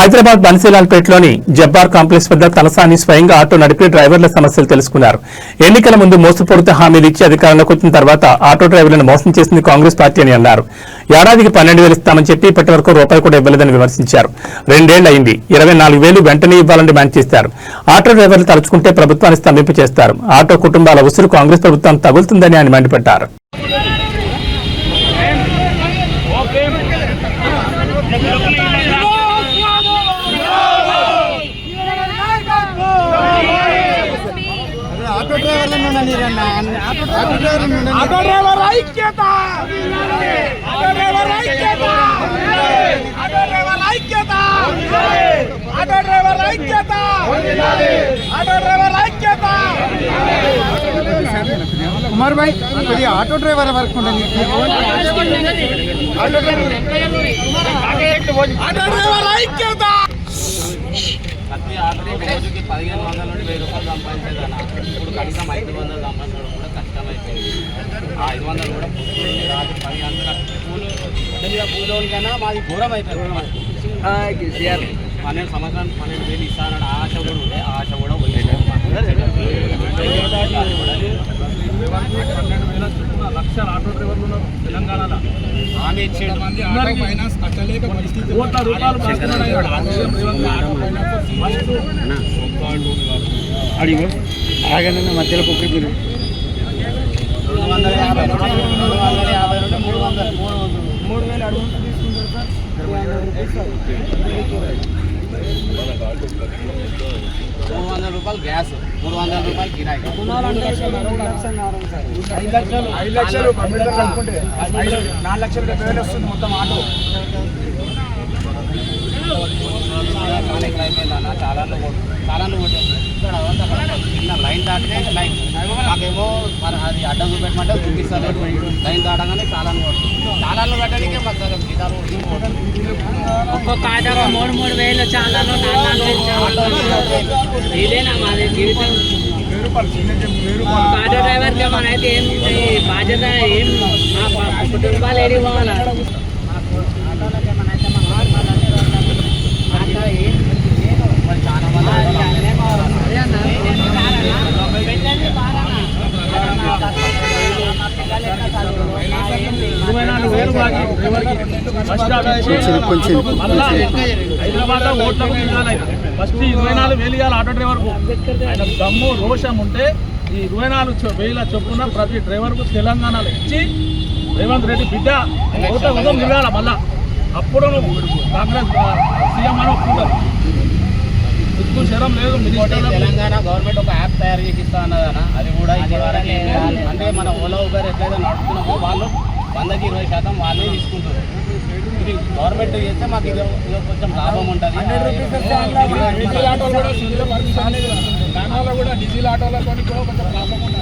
Hyderabad బన్సీలాల్పేటలోని Jabbar complex వద్ద తలసాని స్వయంగా auto నడిపి డ్రైవర్ల సమస్యలు తెలుసుకున్నారు. ఎన్నికల ముందు మోసపూరిత హామీలు ఇచ్చి అధికారంలోకి వచ్చిన తర్వాత ఆటో డ్రైవర్లను మోసం చేసింది కాంగ్రెస్ పార్టీ అని అన్నారు. ఏడాదికి పన్నెండు వేలు ఇస్తామని చెప్పి ఇప్పటి వరకు రూపాయి కూడా ఇవ్వలేదని విమర్శించారు. రెండేళ్ళు అయింది ఇరవై నాలుగు వేలు వెంటనే ఇవ్వాలని డిమాండ్ చేశారు ఆటో డ్రైవర్లు తలుచుకుంటే ప్రభుత్వాన్ని స్తంభింపు చేస్తారు. ఆటో కుటుంబాల ఉసురు కాంగ్రెస్ ప్రభుత్వం తగులుతుందని ఆయన మండిపడ్డారు ఆటో డ్రైవర్లను ఉండండి రండి. ఆటో. ఆటో డ్రైవర్ ఐక్యత ఆటో డ్రైవర్ ఐక్యత ఆటో డ్రైవర్ ఐక్యత ఆటో డ్రైవర్ ఐక్యత ఆటో డ్రైవర్ ఐక్యత కుమార్ భాయ్ కొద్దిగా ఆటో డ్రైవర్ వరకు ఉండండి ఆటో డ్రైవర్ ఐక్యత ప్రతి ఆటో రోజుకి పదిహేను వందల నుండి వెయ్యి రూపాయలు సంపాదించేదన్న. ఇప్పుడు కనీసం ఐదు వందలు సంపాదించడం కూడా కష్టమైపోయింది. ఆ ఐదు వందలు కూడా పది గంటల కూలి అంటే మీద కూలోనికైనా మాది ఘోరం అయిపోయింది పన్నెండు సంవత్సరానికి పన్నెండు వేలు ఇస్తానని ఆశ కూడా ఉండే ఆ ఆశ కూడా లక్షల ఆటో డ్రైవర్లు ఉన్నారు. తెలంగాణలో. హామీ ఇచ్చిండు కోట్ల రూపాయలు పడుతున్నాడు మధ్యలో కుక్కీ రెండు వందల యాభై నుండి రెండు వందల యాభై నుండి మూడు వందలు మూడు వందలు మూడు వేలు అడుగులు తీసుకుంటారు మూడు వందల రూపాయలు గ్యాస్ మూడు వందల రూపాయలు కిరాయి. ఐదు లక్షలు ఐదు లక్షలు నాలుగు డెబ్బై వేలు వస్తుంది మొత్తం ఆటో. చాలా చాలా దాటితే లైన్ మాకేమో అది అడ్డం చూపెట్టమంటే చూపిస్తారు లైన్ దాటగానే చాలా చాలా పెట్టడానికే మాకు సగం జీతాలు ఒక్కొక్క ఆటోకు మూడు మూడు వేలు చాలా. ఇదేనా మాది జీవితం? ఆటో డ్రైవర్గా మనైతే ఏం బాధ్యత ఏం? కుటుంబాలు ఏడికి పోవాలా మరి చాలా మంది ఇరవై డ్రైవర్కి స్టాప్ ఇచ్చి మళ్ళా హైదరాబాద్లో ఓట్లకు ఇవ్వాలి ఫస్ట్ ఇరవై నాలుగు వేలు ఇవ్వాలి ఆటో డ్రైవర్కు. ఆయన దమ్ము రోషం ఉంటే ఈ ఇరవై నాలుగు వేల చొప్పున ప్రతి డ్రైవర్కు తెలంగాణలో ఇచ్చి రేవంత్ రెడ్డి బిడ్డ ఓట ఉదయం నిలవాల మళ్ళా. అప్పుడు కాంగ్రెస్ సీఎం అని ఒప్పుకుంటారు సిగ్గు శరం లేదు తెలంగాణ గవర్నమెంట్ ఒక యాప్ తయారు చేసి ఇస్తా అన్నదన్న అది కూడా. అంటే మన ఓలా ఉబర్ ఎట్లయితే నడుపుతున్నామో వాళ్ళు వందకి ఇరవై శాతం వాళ్ళే తీసుకుంటారు. ఇది గవర్నమెంట్ చేస్తే మాకు ఇది కొంచెం లాభం ఉంటుంది. డీజిల్ ఆటోలు ఆటోలతో కూడా కొంచెం లాభం ఉంటుంది.